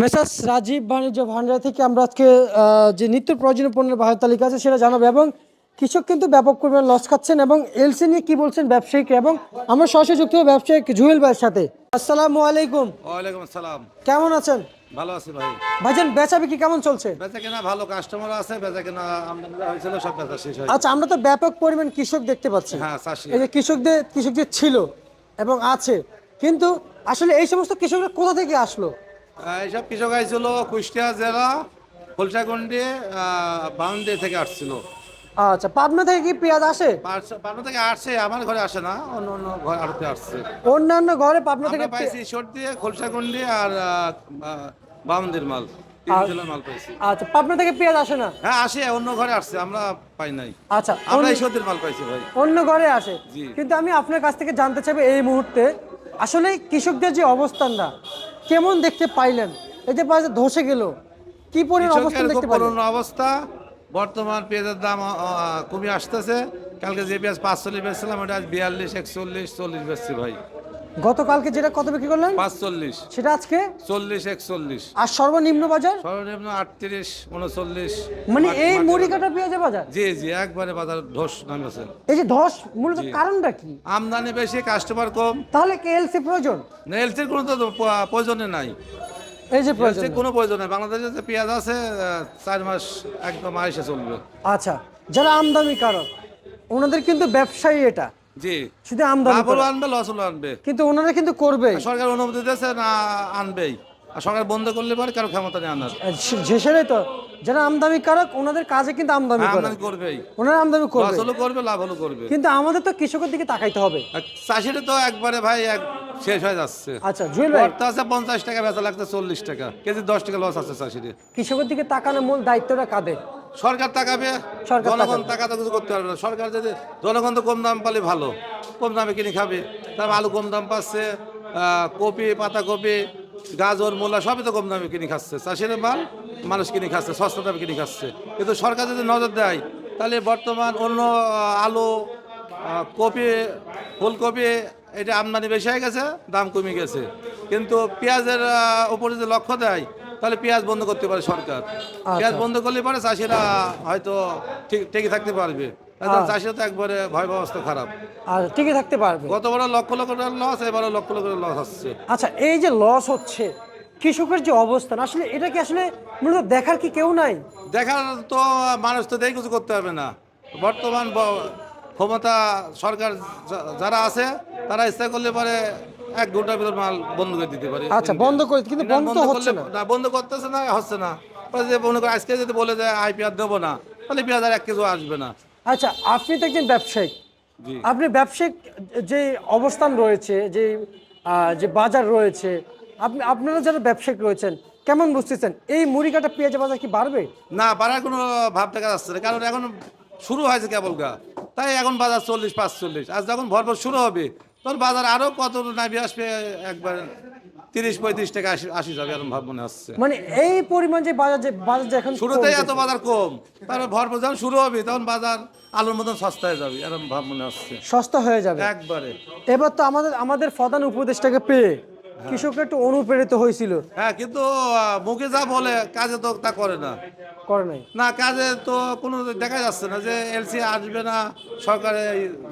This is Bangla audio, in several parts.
মেসাস রাজীব বাণিজ্য ভান্ডার থেকে আমরা আজকে যে নিত্য প্রয়োজনীয় পণ্যের বাহার তালিকা আছে সেটা জানাব এবং কৃষক কিন্তু ব্যাপক পরিমাণে লস খাচ্ছেন এবং এলসি নিয়ে কি বলছেন ব্যবসায়িকরা এবং আমরা সরাসরি যুক্ত হব ব্যবসায়িক জুয়েল ভাইয়ের সাথে। আসসালামু আলাইকুম। ওয়ালাইকুম আসসালাম। কেমন আছেন? ভালো আছি ভাই। ভাইজান বেচা বিক্রি কেমন চলছে? বেচা কেনা ভালো কাস্টমার আছে বেচা কেনা আমদানি হয়েছিল সব বেচা শেষ হয়েছে। আচ্ছা আমরা তো ব্যাপক পরিমাণ কৃষক দেখতে পাচ্ছি। হ্যাঁ এই যে কৃষকদের কৃষকদের ছিল এবং আছে। কিন্তু আসলে এই সমস্ত কৃষকরা কোথা থেকে আসলো? এইসব কৃষক আইছিল কুষ্টিয়া জেলা ফুলসাগন্ডি বাউন্ডি থেকে আসছিল। আচ্ছা পাবনা থেকে কি পেঁয়াজ আসে? পাবনা থেকে আসছে আমার ঘরে আসে না অন্য অন্য ঘর আড়তে আসছে। অন্যান্য ঘরে পাবনা থেকে পাইছি দিয়ে খোলসাগন্ডি আর বাউন্ডির মাল আচ্ছা। পাবনা থেকে পেঁয়াজ আসে না? হ্যাঁ আসে অন্য ঘরে আসছে আমরা পাই নাই। আচ্ছা আমরা ঈশ্বরদের মাল পাইছি ভাই। অন্য ঘরে আসে। কিন্তু আমি আপনার কাছ থেকে জানতে চাইব এই মুহূর্তে আসলে কৃষকদের যে অবস্থানটা কেমন দেখতে পাইলেন? এই যে পাশে ধসে গেল। কি পরিমাণ অবস্থা দেখতে পাইলেন? অবস্থা। বর্তমান পেঁয়াজের দাম কমে আসতেছে। কালকে যে পেঁয়াজ পাঁচচল্লিশ বেচছিলাম ওটা আজ বিয়াল্লিশ একচল্লিশ চল্লিশ বেচছি ভাই। গতকালকে যেটা কত বিক্রি করলেন? পাঁচচল্লিশ। সেটা আজকে? চল্লিশ একচল্লিশ। আর সর্বনিম্ন বাজার? সর্বনিম্ন আটত্রিশ উনচল্লিশ। মানে এই মাঠের মুড়ি কাটা পেঁয়াজের বাজার? জি জি একবারে বাজার ধস নামেছে। এই যে ধস মূলত কারণটা কি? আমদানি বেশি কাস্টমার কম। তাহলে কে এলসি প্রয়োজন? না এলসির কোনো তো প্রয়োজনে নাই। এই যে প্রয়োজন। কোনো প্রয়োজন নেই। বাংলাদেশে যে পেঁয়াজ আছে চার মাস একদম আইসে চলবে। আচ্ছা যারা আমদানি কারক ওনাদের কিন্তু ব্যবসায়ী এটা। জি। শুধু আমদানি লাভ হলো আনবে লস হলো আনবে। কিন্তু ওনারা কিন্তু করবে। সরকার অনুমতি দিয়েছে না আনবেই। আর সরকার বন্ধ করলে পরে কারও ক্ষমতা নেই আনার। সেটাই তো। যারা আমদানি কারক ওনাদের কাজে কিন্তু আমদানি করবেই। ওনারা আমদানি করবে। হলো করবে লাভ হলো করবে। কিন্তু আমাদের তো কৃষকের দিকে তাকাইতে হবে। চাষিটা তো একবারে ভাই এক শেষ হয়ে যাচ্ছে। আচ্ছা জুয়েল ভাই। করতে আছে পঞ্চাশ টাকা বেচা লাগছে চল্লিশ টাকা। কেজি দশ টাকা লস আছে চাষিরে কৃষকের দিকে তাকানোর মূল দায়িত্বটা কাদের? সরকার তাকাবে জনগণ টাকা তো কিছু করতে পারবে না। সরকার যদি জনগণ তো কম দাম পালে ভালো। কম দামে কিনে খাবে। তারপর আলু কম দাম পাচ্ছে কপি পাতাকপি গাজর মূলা সবই তো কম দামে কিনে খাচ্ছে। চাষির মাল মানুষ কিনে খাচ্ছে সস্তা দামে কিনে খাচ্ছে। কিন্তু সরকার যদি নজর দেয় তাহলে বর্তমান অন্য আলু কপি ফুলকপি এটা আমদানি বেশি হয়ে গেছে দাম কমে গেছে। কিন্তু পেঁয়াজের উপরে যে লক্ষ্য দেয় তাহলে পেঁয়াজ বন্ধ করতে পারে সরকার। পেঁয়াজ বন্ধ করলে পরে চাষিরা হয়তো ঠিক ঠিকই থাকতে পারবে। তাছাড়া চাষিরা তো একবারে ভয় অবস্থা খারাপ। আর টিকে থাকতে পারবে। গত বড় লক্ষ লক্ষ টাকার লস এবারও লক্ষ লক্ষ লস আসছে। আচ্ছা এই যে লস হচ্ছে কৃষকের যে অবস্থান আসলে এটা কি আসলে মূলত দেখার কি কেউ নাই? দেখার তো মানুষ তো দেখে কিছু করতে হবে না। বর্তমান ক্ষমতা সরকার যারা আছে তারা ইচ্ছা করলে পরে এক ঘণ্টার ভিতর মাল বন্ধ করে দিতে পারে। আচ্ছা বন্ধ করে কিন্তু বন্ধ তো হচ্ছে না। বন্ধ করতেছে না হচ্ছে না। যে মনে করে আজকে যদি বলে যে আই পেঁয়াজ দেবো না তাহলে পেঁয়াজ আর এক কেজি আসবে না। আচ্ছা আপনি তো একজন ব্যবসায়িক আপনি ব্যবসায়িক যে অবস্থান রয়েছে যে যে বাজার রয়েছে আপনি আপনারা যারা ব্যবসায়িক রয়েছেন কেমন বুঝতেছেন? এই মুড়ি কাটা পেঁয়াজের বাজার কি বাড়বে? না বাড়ার কোনো ভাব দেখা যাচ্ছে না কারণ এখন শুরু হয়েছে কেবল গা তাই এখন বাজার চল্লিশ পাঁচচল্লিশ। আজ যখন ভরপুর শুরু হবে তখন বাজার আরও কত নাবি আসবে? একবার তিরিশ পঁয়ত্রিশ টাকা আসি আসি যাবে এরকম ভাব মনে হচ্ছে। মানে এই পরিমাণ যে বাজার যে বাজার যে এখন শুরুতেই এত বাজার কম। তারপর ভরপুর যখন শুরু হবে তখন বাজার আলুর মতন সস্তা হয়ে যাবে এরকম ভাব মনে হচ্ছে। সস্তা হয়ে যাবে। একবারে। এবার তো আমাদের আমাদের প্রধান উপদেশটাকে পেয়ে কৃষকরা একটু অনুপ্রেরিত হয়েছিল। হ্যাঁ কিন্তু মুখে যা বলে কাজে তো তা করে না। করে নাই। না কাজে তো কোনো দেখা যাচ্ছে না যে এলসি আসবে না সরকারে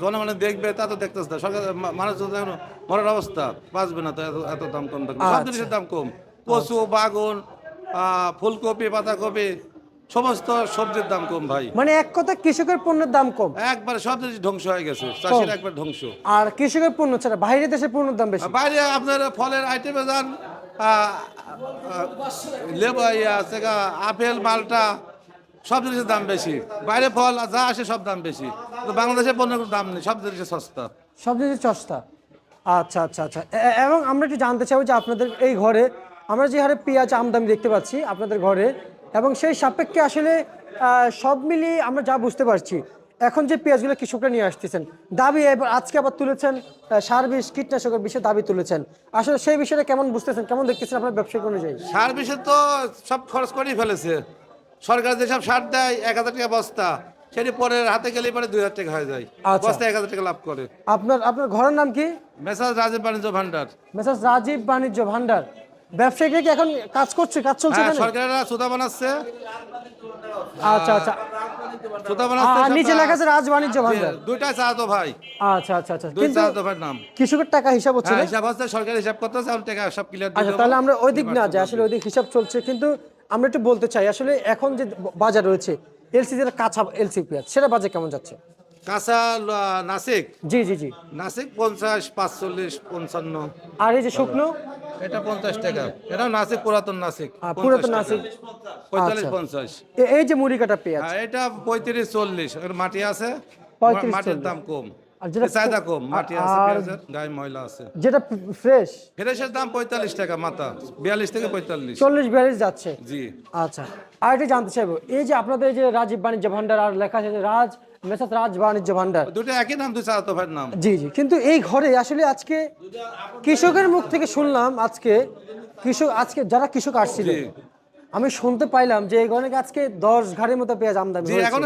জনগণে দেখবে তা তো দেখতেছে না। সরকার মানুষ তো এখন মরার অবস্থা বাঁচবে না তো এত এত দাম কম। থাকবে সব। জিনিসের দাম কম। কচু বাগুন আহ, ফুলকপি পাতাকপি সমস্ত সবজির দাম কম ভাই। মানে এক কথা কৃষকের পণ্যের দাম কম। একবারে সব জিনিস ধ্বংস হয়ে গেছে চাষির একবার ধ্বংস। আর কৃষকের পণ্য ছাড়া বাইরে দেশের পণ্যের দাম বেশি। বাইরে আপনার ফলের আইটেমে যান লেবু আছে আপেল মালটা সব জিনিসের দাম বেশি। বাইরে ফল যা আসে সব দাম বেশি। তো বাংলাদেশের পণ্যের দাম নেই সব জিনিসের সস্তা। সব জিনিস সস্তা। আচ্ছা আচ্ছা আচ্ছা। এবং আমরা একটু জানতে চাইব যে আপনাদের এই ঘরে আমরা যে হারে পেঁয়াজ আমদানি দেখতে পাচ্ছি আপনাদের ঘরে এবং সেই সাপেক্ষে আসলে সব মিলিয়ে আমরা যা বুঝতে পারছি এখন যে পেঁয়াজগুলো কৃষকরা নিয়ে আসতেছেন দাবি এবার আজকে আবার তুলেছেন সার বিষ কীটনাশকের বিষয়ে দাবি তুলেছেন। আসলে সেই বিষয়টা কেমন বুঝতেছেন কেমন দেখতেছেন আপনার ব্যবসায়িক অনুযায়ী? সার বিষে তো সব খরচ করেই ফেলেছে। সরকার যেসব সার দেয় এক হাজার টাকা বস্তা সেটি পরে হাতে গেলে পরে দুই হাজার টাকা হয়ে যায়। আচ্ছা। বস্তা এক হাজার টাকা লাভ করে। আপনার আপনার ঘরের নাম কি? মেসাজ রাজীব বাণিজ্য ভান্ডার। মেসাজ রাজীব বাণিজ্য ভান্ডার। ব্যবসায়ীরা কি এখন কাজ করছে? কাজ চলছে হ্যাঁ? সরকারেরা সুতা বানাচ্ছে। আচ্ছা আচ্ছা। সুতা বানাচ্ছে নিচে লেখা আছে রাজ বাণিজ্য ভান্ডার। দুইটাই চা তো ভাই। আচ্ছা আচ্ছা আচ্ছা। দুই চা তো ভাই নাম। কৃষকের টাকা হিসাব হচ্ছে হ্যাঁ না? হিসাব হচ্ছে সরকার হিসাব করতেছে আমি টাকা সব ক্লিয়ার আচ্ছা তাহলে আমরা ওই দিক না যাই আসলে ওই দিক হিসাব চলছে কিন্তু আমরা একটু বলতে চাই আসলে এখন যে বাজার রয়েছে এলসি যেটা কাঁচা এলসি পেঁয়াজ সেটা বাজার কেমন যাচ্ছে? কাঁচা নাসিক? জি জি জি। নাসিক পঞ্চাশ পাঁচচল্লিশ পঞ্চান্ন। আর এই যে শুকনো? এটা পঞ্চাশ টাকা। এটাও নাসিক পুরাতন নাসিক। পুরাতন নাসিক। পঁয়তাল্লিশ আচ্ছা। পঞ্চাশ। এই যে মুড়ি কাটা পেঁয়াজ। হ্যাঁ এটা পঁয়ত্রিশ চল্লিশ। মাটি আছে। মাটির দাম কম। যেটা এর চাহিদা কম মাটি আছে আর- পেঁয়াজের গায়ে ময়লা আছে। যেটা ফ্রেশ। ফ্রেশের দাম পঁয়তাল্লিশ টাকা মাথা বিয়াল্লিশ থেকে পঁয়তাল্লিশ। চল্লিশ বিয়াল্লিশ যাচ্ছে। জি। আচ্ছা আর এটা জানতে চাইব এই যে আপনাদের যে রাজীব বাণিজ্য ভান্ডার আর লেখা আছে রাজ মেসাত রাজ বাণিজ্য ভান্ডার দুটো একই নাম দুই চাতো ভাইয়ের নাম। জি জি কিন্তু এই ঘরে আসলে আজকে কৃষকের মুখ থেকে শুনলাম আজকে কৃষক আজকে যারা কৃষক আসছিল। আমি শুনতে পাইলাম যে এই আজকে দশ ঘাড়ির মতো পেঁয়াজ আমদানি জি এখন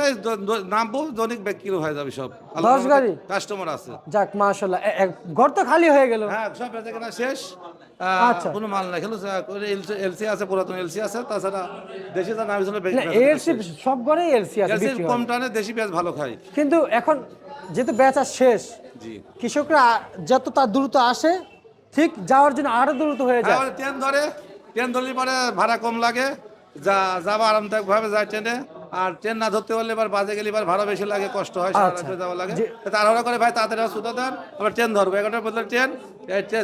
নাম বহু দৈনিক হয়ে যাবে সব। দশ গাড়ি? কাস্টমার আছে। যাক মাশাল্লাহ ঘর তো খালি হয়ে গেল। হ্যাঁ সব শেষ। আচ্ছা। কোনো মাল নাই। খেলো এলসি আছে পুরাতন এলসি আছে। তাছাড়া দেশি দাম আমি শুনে না এলসি সব ঘরে এলসি আছে এলসি কম টানে দেশি পেঁয়াজ ভালো খাই কিন্তু এখন যেহেতু বেচা শেষ জি। কৃষকরা যত তার দ্রুত আসে ঠিক যাওয়ার জন্য আরও দ্রুত হয়ে যায়। ট্রেন ধরে। ট্রেন ধরলে পরে ভাড়া কম লাগে। যা যাবা আরামদায়ক ভাবে যায় ট্রেনে। আর ট্রেন না ধরতে পারলে এবার বাজে গেলে এবার ভাড়া বেশি লাগে কষ্ট হয় সারা আচ্ছা। যাওয়া লাগে। যে- তাড়াহুড়া করে ভাই তাড়াতাড়ি সুতা দেন আবার ট্রেন ধরবো। এগারোটার বদলে ট্রেন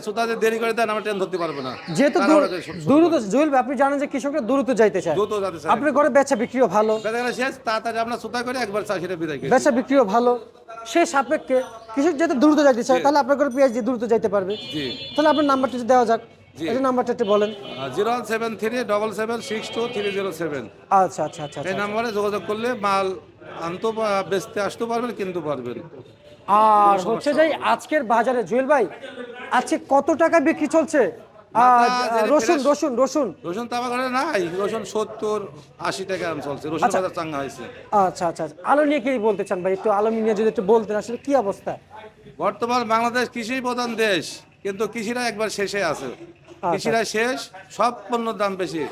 সুতা দিয়ে দেরি করে দেন আমরা ট্রেন ধরতে পারব না। যেহেতু করে দ্রুত জুয়েল আপনি জানেন যে কৃষকরা দ্রুত যাইতে চায়। দ্রুত যাতে চায়। আপনার ঘরে বেচা বিক্রিও ভালো। বেচা শেষ তাড়াতাড়ি আমরা সুতা করে একবার চাষিরা বিদায় করি বেচা বিক্রিও ভালো। সেই সাপেক্ষে কৃষক যেহেতু দ্রুত যাইতে চায় তাহলে আপনার ঘরে পেঁয়াজ দ্রুত যাইতে পারবে। তাহলে আপনার নাম্বারটা দেওয়া যাক। নাম্বারটা একটু বলেন। Zero one seven three double seven six two three zero seven. আচ্ছা আচ্ছা আচ্ছা এই। নাম্বারে যোগাযোগ করলে মাল আনতে বেচতে আসতে পারবেন কিনতে পারবেন। আর হচ্ছে যে আজকের বাজারে জুয়েল ভাই আজকে কত টাকা বিক্রি চলছে? রসুন রসুন রসুন। রসুন তো আমার ঘরে নাই। রসুন সত্তর আশি টাকা দাম চলছে। রসুন। বাজার চাঙ্গা হয়েছে। আচ্ছা আচ্ছা। আলু নিয়ে কি বলতে চান ভাই? একটু আলু নিয়ে যদি একটু বলতেন আসলে কি অবস্থা? বর্তমান বাংলাদেশ কৃষি প্রধান দেশ কিন্তু কৃষিরা একবার শেষে আছে। কৃষিরা শেষ সব পণ্যের দাম বেশি।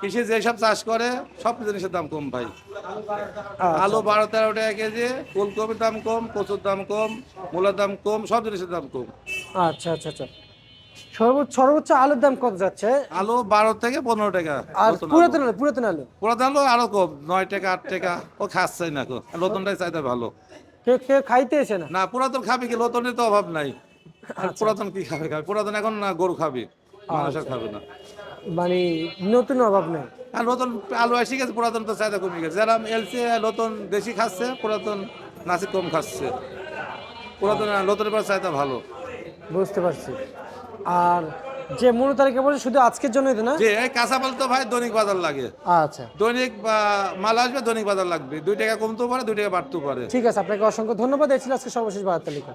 কৃষি যেসব চাষ করে সব জিনিসের দাম কম ভাই। আচ্ছা। আলু বারো তেরো টাকা কেজি ফুলকপির দাম কম কচুর দাম কম মূলার দাম কম সব জিনিসের দাম কম। আচ্ছা আচ্ছা আচ্ছা। সর্বোচ্চ সর্বোচ্চ আলুর দাম কত যাচ্ছে? আলু বারো থেকে পনেরো টাকা। আর। পুরাতন আলু পুরাতন আলু? পুরাতন আলু আরও কম নয় টাকা আট টাকা। ও খাচ্ছে না কো নতুনটাই চাইতে ভালো। কে কে খাইতে এসে না? না পুরাতন খাবি কি? নতুনের তো অভাব নাই। আচ্ছা। পুরাতন কি খাবে? খাবে। পুরাতন এখন না গরু খাবি। মানুষ আর খাবে না। মানে নতুন অভাব নেই। আর নতুন আলু এসে গেছে পুরাতন তো চাহিদা কমে গেছে। যারা এলসি নতুন দেশি খাচ্ছে পুরাতন নাসি কম খাচ্ছে। পুরাতন নতুনের পর চাহিদা ভালো। বুঝতে পারছি। আর যে মূল তারিখে বলছে শুধু আজকের জন্যই তো না? যে এই কাঁচামাল তো ভাই দৈনিক বাজার লাগে। আচ্ছা। দৈনিক বা মাল আসবে দৈনিক বাজার লাগবে। দুই টাকা কমতেও পারে দুই টাকা বাড়তেও পারে। ঠিক আছে আপনাকে অসংখ্য ধন্যবাদ। এই ছিল আজকে সর্বশেষ বাজার তালিকা।